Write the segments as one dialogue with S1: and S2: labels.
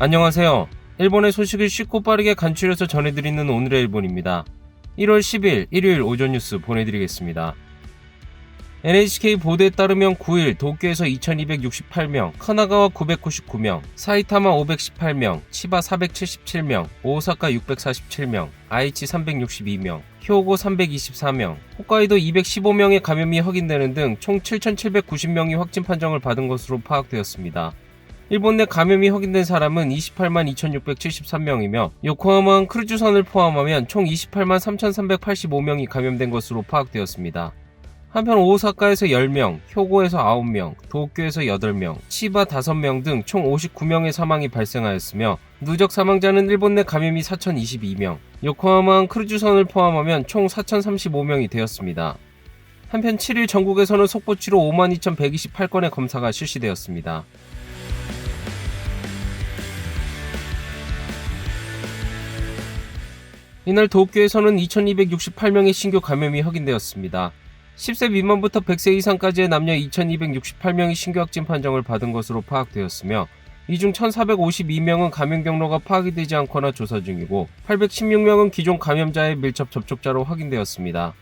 S1: 안녕하세요. 일본의 소식을 쉽고 빠르게 간추려서 전해드리는 오늘의 일본입니다. 1월 10일 일요일 오전 뉴스 보내드리겠습니다. NHK 보도에 따르면 9일 도쿄에서 2268명, 카나가와 999명, 사이타마 518명, 치바 477명, 오사카 647명, 아이치 362명, 효고 324명, 홋카이도 215명의 감염이 확인되는 등 총 7,790명이 확진 판정을 받은 것으로 파악되었습니다. 일본 내 감염이 확인된 사람은 28만 2,673명이며 요코하마항 크루즈선을 포함하면 총 28만 3,385명이 감염된 것으로 파악되었습니다. 한편 오사카에서 10명, 효고에서 9명, 도쿄에서 8명, 치바 5명 등 총 59명의 사망이 발생하였으며 누적 사망자는 일본 내 감염이 4,022명, 요코하마항 크루즈선을 포함하면 총 4,035명이 되었습니다. 한편 7일 전국에서는 속보치로 52,128건의 검사가 실시되었습니다. 이날 도쿄에서는 2268명의 신규 감염이 확인되었습니다. 10세 미만부터 100세 이상까지의 남녀 2268명이 신규 확진 판정을 받은 것으로 파악되었으며 이 중 1452명은 감염 경로가 파악이 되지 않거나 조사 중이고 816명은 기존 감염자의 밀접 접촉자로 확인되었습니다.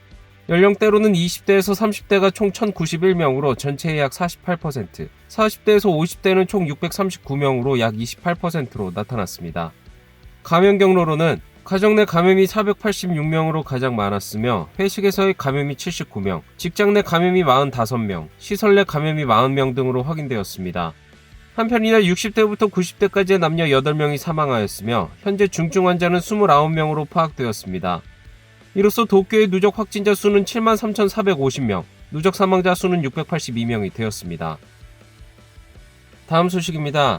S1: 연령대로는 20대에서 30대가 총 1091명으로 전체의 약 48%, 40대에서 50대는 총 639명으로 약 28%로 나타났습니다. 감염 경로로는 가정 내 감염이 486명으로 가장 많았으며 회식에서의 감염이 79명, 직장 내 감염이 45명, 시설 내 감염이 40명 등으로 확인되었습니다. 한편 이날 60대부터 90대까지의 남녀 8명이 사망하였으며 현재 중증 환자는 29명으로 파악되었습니다. 이로써 도쿄의 누적 확진자 수는 73,450명, 누적 사망자 수는 682명이 되었습니다. 다음 소식입니다.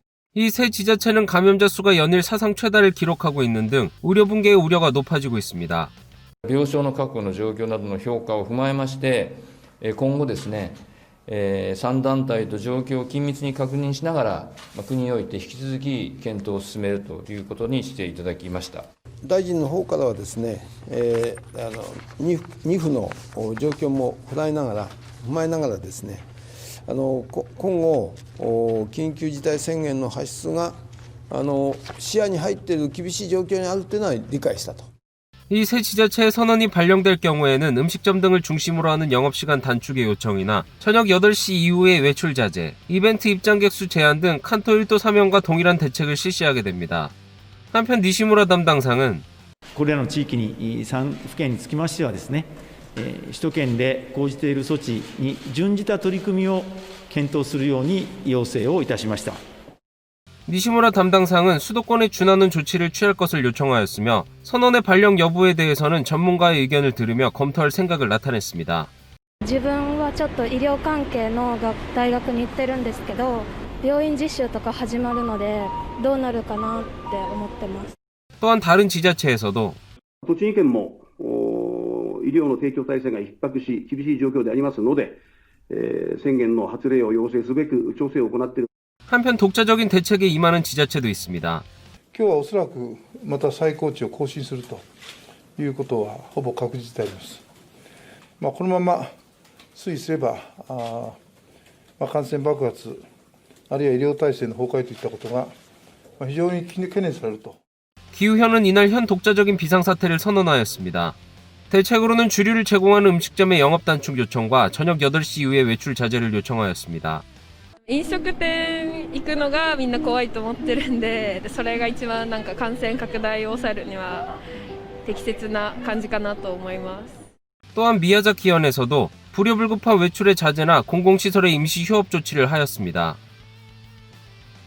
S1: 이 세 지자체는 감염자 수가 연일 사상 최다를 기록하고 있는 등 의료 붕괴의 우려가 높아지고 있습니다.
S2: 病床の確保の状況などの評価を踏まえまして、えー今後ですね、え3団体と状況を緊密に確認しながら、まあ国において引き続き検討を進めるということにしていただきました。
S3: 大臣の方からはですね、えーあの 2, 2府のお状況も踏まえながら、踏まえながらですね、 あのこ今後、お緊急事態宣言の発出があの視野に入っている厳しい状況にあるというのは理解したと。
S1: 이 세 지자체의 선언이 발령될 경우에는 음식점 등을 중심으로 하는 영업시간 단축의 요청이나 저녁 8시 이후의 외출 자제, 이벤트 입장객 수 제한 등 칸토 1도 사명과 동일한 대책을 실시하게 됩니다. 한편 니시무라 담당상은
S4: これらの地域に3府県につきましてはですね、えー 首都圏で講じている措置に準じた取り組みを検討するように要請をいたしました。
S1: 니시무라 담당상은 수도권에 준하는 조치를 취할 것을 요청하였으며 선언의 발령 여부에 대해서는 전문가의 의견을 들으며 검토할 생각을 나타냈습니다.
S5: 自分はちょっと医療関係の学大学に行ってるんですけど病院実習とか始まるのでどうなるかなって思ってます
S1: 또한 다른 지자체에서도
S6: 栃木県もお 医療の提供体制が逼迫し、厳しい状況でありますので、えー宣言の発令を要請すべく調整を行っている
S1: 한편 독자적인 대책에 임하는 지자체도 있습니다.
S7: 今日はおそらくまた最高値を更新するということはほぼ確実であります。まあ、このまま推移すれば、あーまあ、感染爆発、あるいは医療体制の崩壊といったことがまあ非常に懸念されると。
S1: 기후현은 이날 현 독자적인 비상사태를 선언하였습니다. 대책으로는 주류를 제공하는 음식점의 영업 단축 요청과 저녁 8시 이후의 외출 자제를 요청하였습니다.
S8: 飲食店行くのがみんな怖いと思ってるんででそれが一番なんか感染拡大を抑えるには適切な感じかなと思います
S1: 또한 미야자키현에서도 불효불급한 외출의 자제나 공공시설의 임시 휴업 조치를 하였습니다.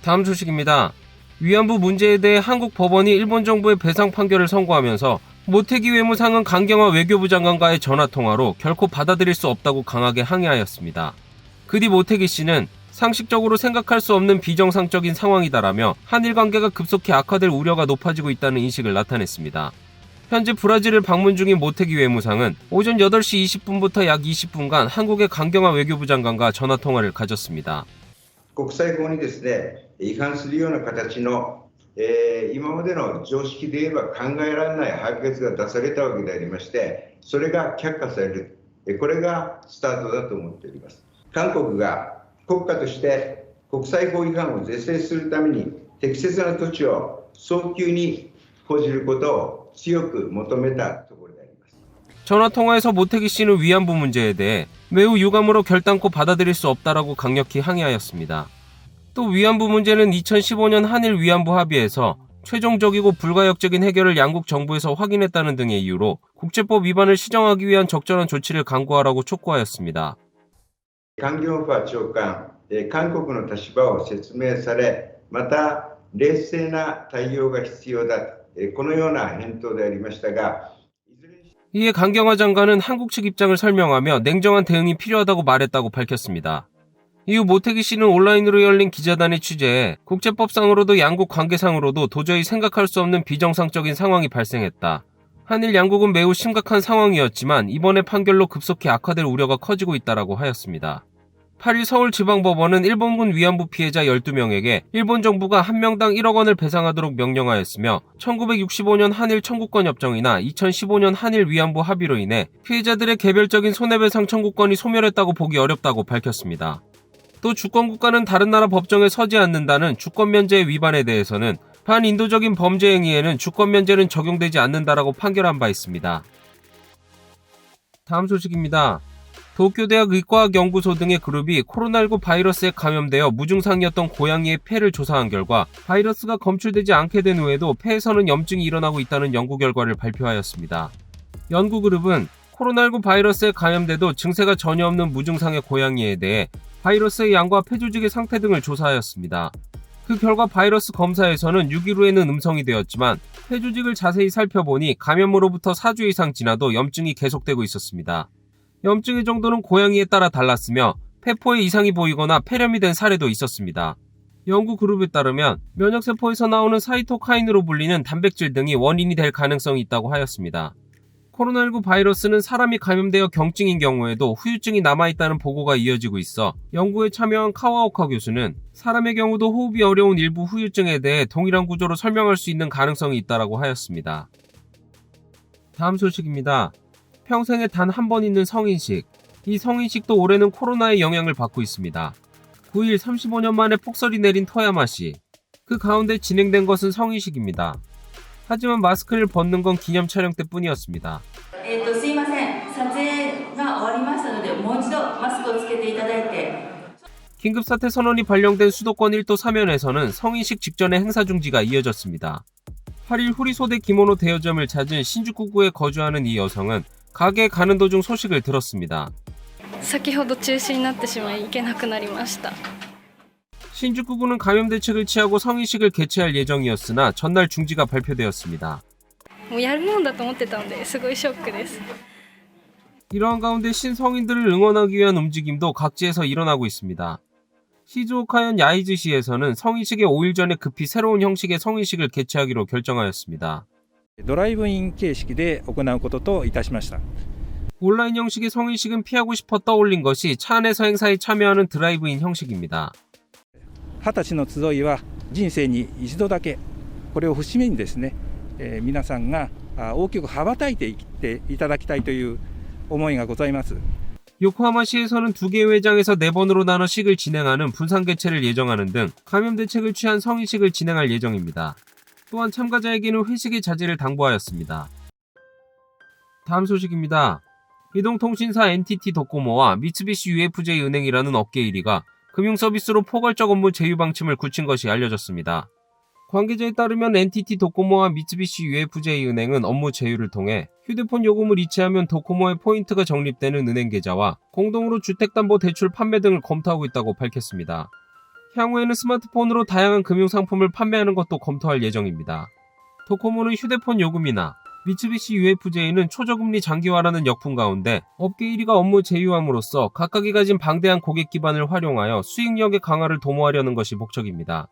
S1: 다음 소식입니다. 위안부 문제에 대해 한국 법원이 일본 정부의 배상 판결을 선고하면서 모태기 외무상은 강경화 외교부 장관과의 전화 통화로 결코 받아들일 수 없다고 강하게 항의하였습니다. 그 뒤 모태기 씨는 상식적으로 생각할 수 없는 비정상적인 상황이다라며 한일 관계가 급속히 악화될 우려가 높아지고 있다는 인식을 나타냈습니다. 현재 브라질을 방문 중인 모태기 외무상은 오전 8시 20분부터 약 20분간 한국의 강경화 외교부 장관과 전화 통화를 가졌습니다.
S9: 国際法にですね、違反するような形の、 えー、今までの常識で言えば考えられない判決が出されたわけでありましてそれが却下される。これがスタートだと思っております。韓国が国家として国際法違反を是正するために適切な措置を早急に講じることを強く求めたところであります。
S1: 전화통화에서모태기씨는위안부문제에대해매우유감으로결단코받아들일수없다라고강력히항의하였습니 다. 또 위안부 문제는 2015년 한일 위안부 합의에서 최종적이고 불가역적인 해결을 양국 정부에서 확인했다는 등의 이유로 국제법 위반을 시정하기 위한 적절한 조치를 강구하라고 촉구하였습니다.
S9: カン・ギョンファ長官、えー韓国の立場を説明され、また冷静な対応が必要だ、えーこのような返答でありましたが、いずれにし
S1: 이에 강경화 장관은 한국 측 입장을 설명하며 냉정한 대응이 필요하다고 말했다고 밝혔습니다. 이후 모태기 씨는 온라인으로 열린 기자단의 취재에 국제법상으로도 양국 관계상으로도 도저히 생각할 수 없는 비정상적인 상황이 발생했다. 한일 양국은 매우 심각한 상황이었지만 이번의 판결로 급속히 악화될 우려가 커지고 있다라고 하였습니다. 8일 서울지방법원은 일본군 위안부 피해자 12명에게 일본 정부가 한 명당 1억 원을 배상하도록 명령하였으며 1965년 한일 청구권 협정이나 2015년 한일 위안부 합의로 인해 피해자들의 개별적인 손해배상 청구권이 소멸했다고 보기 어렵다고 밝혔습니다. 또 주권국가는 다른 나라 법정에 서지 않는다는 주권면제 위반에 대해서는 반인도적인 범죄 행위에는 주권면제는 적용되지 않는다라고 판결한 바 있습니다. 다음 소식입니다. 도쿄대학 의과학연구소 등의 그룹이 코로나19 바이러스에 감염되어 무증상이었던 고양이의 폐를 조사한 결과 바이러스가 검출되지 않게 된 후에도 폐에서는 염증이 일어나고 있다는 연구 결과를 발표하였습니다. 연구 그룹은 코로나19 바이러스에 감염돼도 증세가 전혀 없는 무증상의 고양이에 대해 바이러스의 양과 폐 조직의 상태 등을 조사하였습니다. 그 결과 바이러스 검사에서는 6일 후에는 음성이 되었지만 폐 조직을 자세히 살펴보니 감염으로부터 4주 이상 지나도 염증이 계속되고 있었습니다. 염증의 정도는 고양이에 따라 달랐으며 폐포에 이상이 보이거나 폐렴이 된 사례도 있었습니다. 연구 그룹에 따르면 면역세포에서 나오는 사이토카인으로 불리는 단백질 등이 원인이 될 가능성이 있다고 하였습니다. 코로나19 바이러스는 사람이 감염되어 경증인 경우에도 후유증이 남아있다는 보고가 이어지고 있어 연구에 참여한 카와오카 교수는 사람의 경우도 호흡이 어려운 일부 후유증에 대해 동일한 구조로 설명할 수 있는 가능성이 있다고 하였습니다. 다음 소식입니다. 평생에 단 한 번 있는 성인식. 이 성인식도 올해는 코로나의 영향을 받고 있습니다. 9일 35년 만에 폭설이 내린 토야마시. 그 가운데 진행된 것은 성인식입니다. 하지만 마스크를 벗는 건 기념 촬영 때뿐이었습니다.
S10: えー、とすいません、撮影が終わりましたので、もう一度マスクをつけていただいて。
S1: 긴급사태 선언이 발령된 수도권 1도 사면에서는 성인식 직전의 행사 중지가 이어졌습니다. 8일 후리소대 기모노 대여점을 찾은 신주쿠구에 거주하는 이 여성은 가게에 가는 도중 소식을 들었습니다.
S5: 先ほど中止になってしまい行けなくなりました
S1: 신주쿠구는 감염 대책을 취하고 성인식을 개최할 예정이었으나 전날 중지가 발표되었습니다.
S5: もうやるもんだと思ってたのですごいショックです
S1: 이러한 가운데 신성인들을 응원하기 위한 움직임도 각지에서 일어나고 있습니다. 시즈오카현 야이즈시에서는 성인식의 5일 전에 급히 새로운 형식의 성인식을 개최하기로 결정하였습니다.
S11: ドライブイン形式で行うことといたしました。
S1: 온라인 형식의 성인식은 피하고 싶어 떠올린 것이 차 안에서 행사에 참여하는 드라이브인 형식입니다.
S11: 二十歳の集いは人生に一度だけ、これを節目にですね、えー皆さんがあ大きく羽ばたいていっていただきたいという思いがございます。
S1: 요코하마시에서는 두 개의 회장에서 네 번으로 나눠 식을 진행하는 분산 개최를 예정하는 등 감염 대책을 취한 성인식을 진행할 예정입니다. 또한 참가자에게는 회식의 자제를 당부하였습니다. 다음 소식입니다. 이동통신사 NTT 도코모와 미츠비시 UFJ 은행이라는 업계 1위가 금융 서비스로 포괄적 업무 제휴 방침을 굳힌 것이 알려졌습니다. 관계자에 따르면 NTT 도코모와 미츠비시 UFJ 은행은 업무 제휴를 통해 휴대폰 요금을 이체하면 도코모의 포인트가 적립되는 은행 계좌와 공동으로 주택담보대출 판매 등을 검토하고 있다고 밝혔습니다. 향후에는 스마트폰으로 다양한 금융 상품을 판매하는 것도 검토할 예정입니다. 도코모는 휴대폰 요금이나 미츠비시 UFJ는 초저금리 장기화라는 역풍 가운데 업계 1위가 업무 제휴함으로써 각각이 가진 방대한 고객 기반을 활용하여 수익력의 강화를 도모하려는 것이 목적입니다.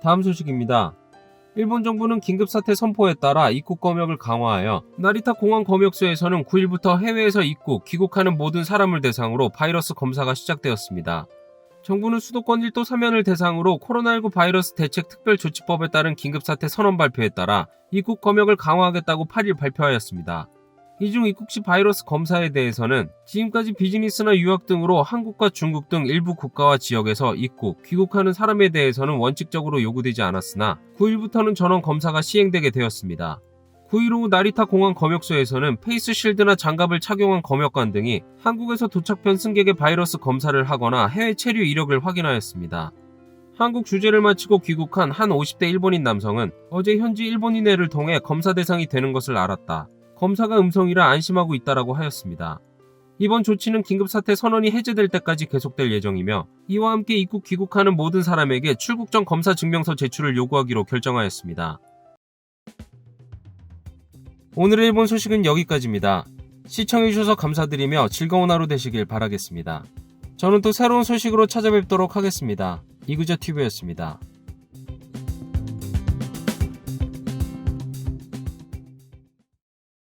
S1: 다음 소식입니다. 일본 정부는 긴급사태 선포에 따라 입국 검역을 강화하여 나리타 공항 검역소에서는 9일부터 해외에서 입국, 귀국하는 모든 사람을 대상으로 바이러스 검사가 시작되었습니다. 정부는 수도권 1도 사면을 대상으로 코로나19 바이러스 대책 특별조치법에 따른 긴급사태 선언 발표에 따라 입국 검역을 강화하겠다고 8일 발표하였습니다. 이 중 입국 시 바이러스 검사에 대해서는 지금까지 비즈니스나 유학 등으로 한국과 중국 등 일부 국가와 지역에서 입국, 귀국하는 사람에 대해서는 원칙적으로 요구되지 않았으나 9일부터는 전원 검사가 시행되게 되었습니다. 9일 오후 나리타 공항 검역소에서는 페이스 실드나 장갑을 착용한 검역관 등이 한국에서 도착편 승객의 바이러스 검사를 하거나 해외 체류 이력을 확인하였습니다. 한국 주재를 마치고 귀국한 한 50대 일본인 남성은 어제 현지 일본인회를 통해 검사 대상이 되는 것을 알았다. 검사가 음성이라 안심하고 있다라고 하였습니다. 이번 조치는 긴급사태 선언이 해제될 때까지 계속될 예정이며 이와 함께 입국 귀국하는 모든 사람에게 출국 전 검사 증명서 제출을 요구하기로 결정하였습니다. 오늘의 일본 소식은 여기까지입니다. 시청해주셔서 감사드리며 즐거운 하루 되시길 바라겠습니다. 저는 또 새로운 소식으로 찾아뵙도록 하겠습니다. 이그저TV였습니다.